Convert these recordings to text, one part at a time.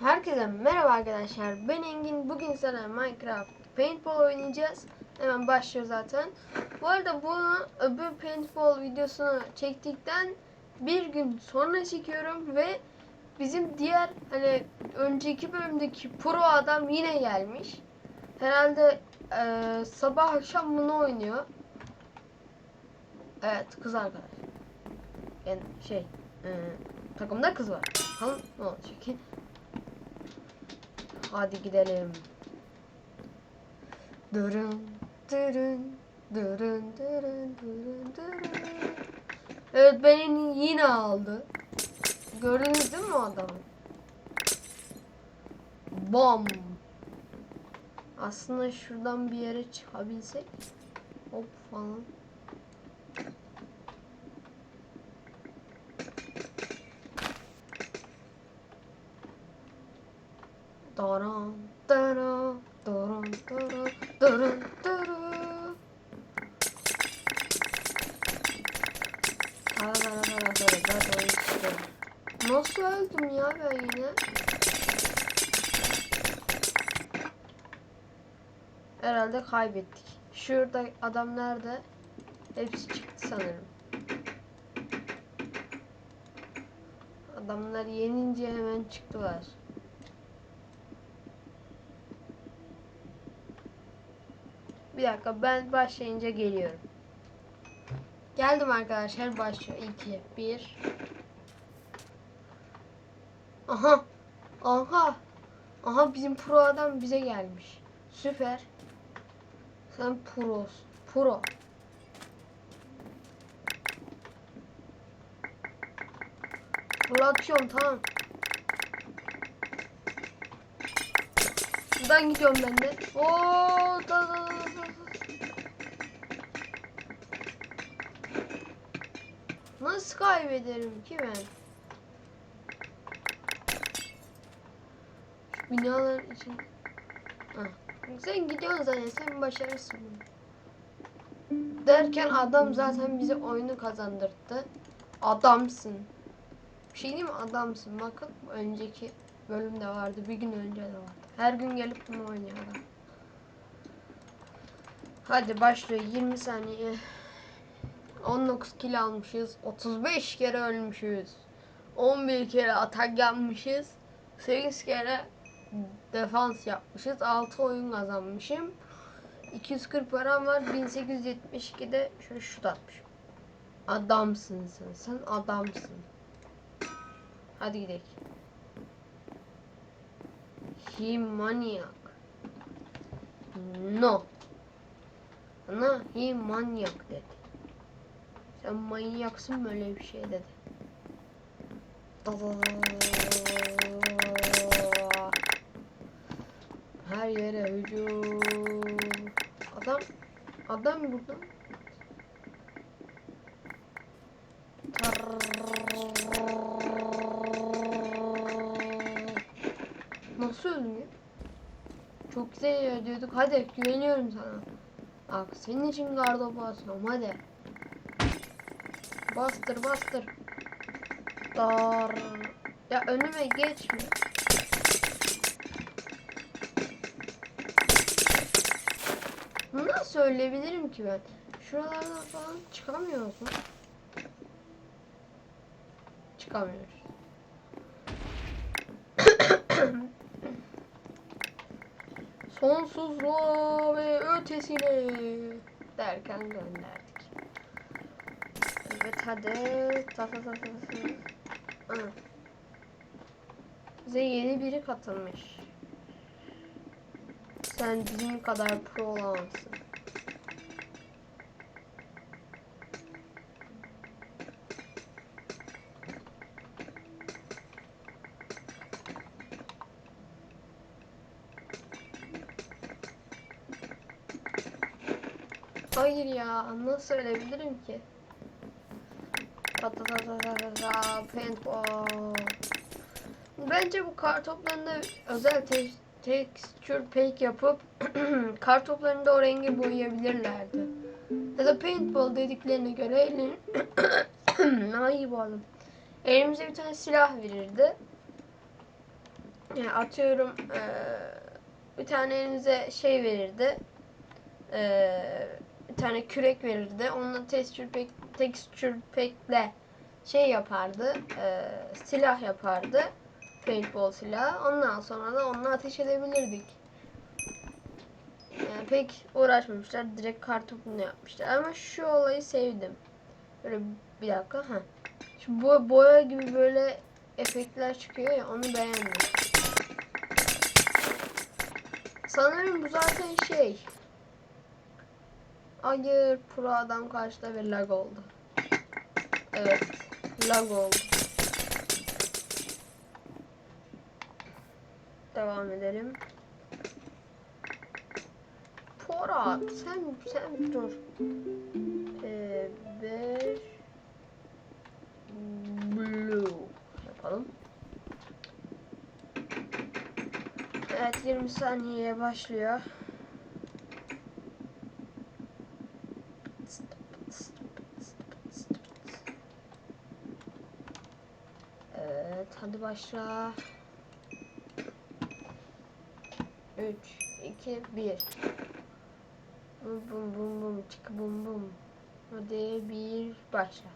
Herkese merhaba arkadaşlar. Ben Engin. Bugün sana Minecraft Paintball oynayacağız. Hemen başlıyor zaten. Bu arada bunu öbür Paintball videosunu çektikten bir gün sonra çekiyorum ve bizim diğer hani önceki bölümdeki pro adam yine gelmiş. Herhalde eee, sabah akşam bunu oynuyor. Evet kız arkadaş. Yani şey eee, takımda kız var. Bakalım ne olacak. Hadi gidelim. Durun, durun, durun, durun, durun, durun. Evet beni yine aldı. Gördünüz değil mi adamı? Bam. Aslında şuradan bir yere çıkabilsek. Hop falan. Daran, daran, daran, daran, daran, daran. Dara, dara, dara, dara, dara, işte. Nasıl öldüm ya ben yine? Herhalde kaybettik. Şurada adam nerede? Hepsi çıktı sanırım. Adamlar yenince hemen çıktılar. Bir dakika ben başlayınca geliyorum. Geldim arkadaşlar başlıyor. 2 1 Aha. Aha. Aha bizim pro adam bize gelmiş. Süper. Sen pros. Pro. Fırlatıyorum tamam. Buradan gidiyorum ben de. Oo, da, da, da, da. Nasıl kaybederim ki ben? Şu binaların için. Ha. Sen gidiyorsun zaten sen başarırsın bunu. Derken adam zaten bize oyunu kazandırdı. Adamsın. Bir şey diyeyim mi? Adamsın. Bakın önceki bölümde vardı. Bir gün önce de vardı. Her gün gelip bunu oynuyor adam. Hadi başlıyor. 20 saniye. 19 kill almışız. 35 kere ölmüşüz. 11 kere atak yapmışız. 8 kere defans yapmışız. 6 oyun kazanmışım. 240 param var. 1872'de şöyle şut atmışım. Adamsın sen. Sen adamsın. Hadi gidelim. He manyak. No. Ana he manyak dedi. Sen manyaksın böyle bir şey dedi. Her yere hücum. Adam adam burada. Nasıl ölmüyor? Çok güzel yer diyorduk. Hadi güveniyorum sana. Bak senin için garda basıyorum hadi. Bastır bastır. Dar. Ya önüme geçme. Nasıl söyleyebilirim ki ben? Şuralardan falan çıkamıyorsun. Çıkamıyoruz. Sonsuzluğa ve ötesine derken gönderdik. Evet hadi. Ta ta ta ta. Bize yeni biri katılmış. Sen bizim kadar pro olamazsın. Hayır ya nasıl söyleyebilirim ki? Ta ta ta ta ta ta ta paintball. Bence bu kar toplarında özel te texture pack yapıp kar toplarında o rengi boyayabilirlerdi. Ya da paintball dediklerine göre elin Ay bu oğlum. Elimize bir tane silah verirdi. Yani atıyorum eee, bir tane elinize şey verirdi. Eee, bir tane kürek verirdi. Onunla texture pack, texture pack'le şey yapardı. eee, silah yapardı. Paintball silahı. Ondan sonra da onunla ateş edebilirdik. Yani pek uğraşmamışlar. Direkt kartopunu yapmışlar. Ama şu olayı sevdim. Böyle bir dakika. ha. Şu bu boya gibi böyle efektler çıkıyor ya onu beğendim. Sanırım bu zaten şey. Hayır pro adam karşıda bir lag oldu. Evet lag oldu. Devam edelim. Porat sen sen dur. Ee, bir blue yapalım. Evet 20 saniye başlıyor. Evet hadi başla. 3 2 1 Bum bum bum bum çık bum bum. Hadi bir başla.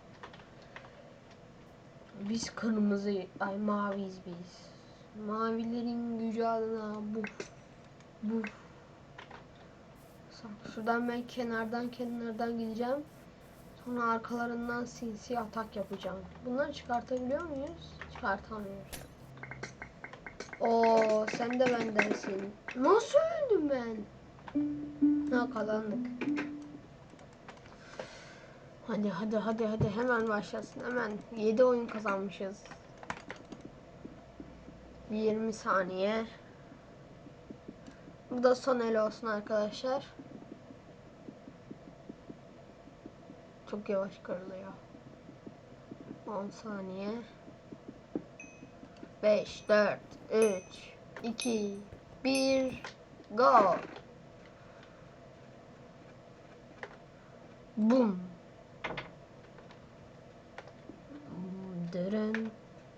Biz kırmızı, ay maviyiz biz. Mavilerin gücü adına bu. Bu. Şuradan ben kenardan kenardan gideceğim. Sonra arkalarından sinsi atak yapacağım. Bunları çıkartabiliyor muyuz? Çıkartamıyoruz. Oo, sen de bendensin. Nasıl öldüm ben? Ha kazandık. Hadi hadi hadi hadi hemen başlasın hemen. 7 oyun kazanmışız. 20 saniye. Bu da son el olsun arkadaşlar. Çok yavaş kırılıyor. 10 saniye. 5, 4, 3, 2, 1, go. Dırın,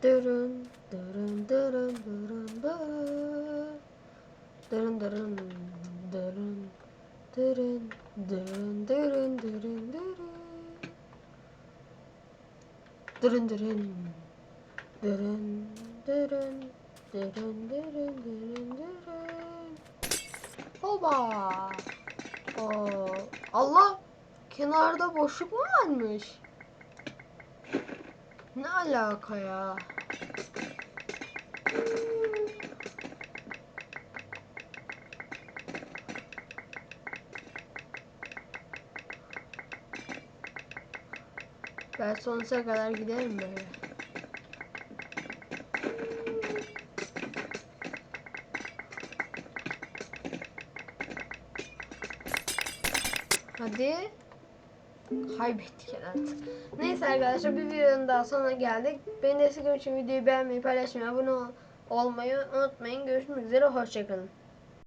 dırın, dırın, dırın, dırın, dırın. Dırın, dırın, dırın, dırın, dırın, dırın, Dırın, dırın. Dırın, dırın, dırın, dırın, dırın, dırın. Hoba. Oo. Allah! Kenarda boşluk mu varmış? Ne alaka ya? Ben sonsuza kadar giderim böyle. Hadi. Kaybettik herhalde. Neyse arkadaşlar bir videonun daha sonuna geldik. Beni destek için videoyu beğenmeyi, paylaşmayı, abone ol- olmayı unutmayın. Görüşmek üzere. Hoşçakalın.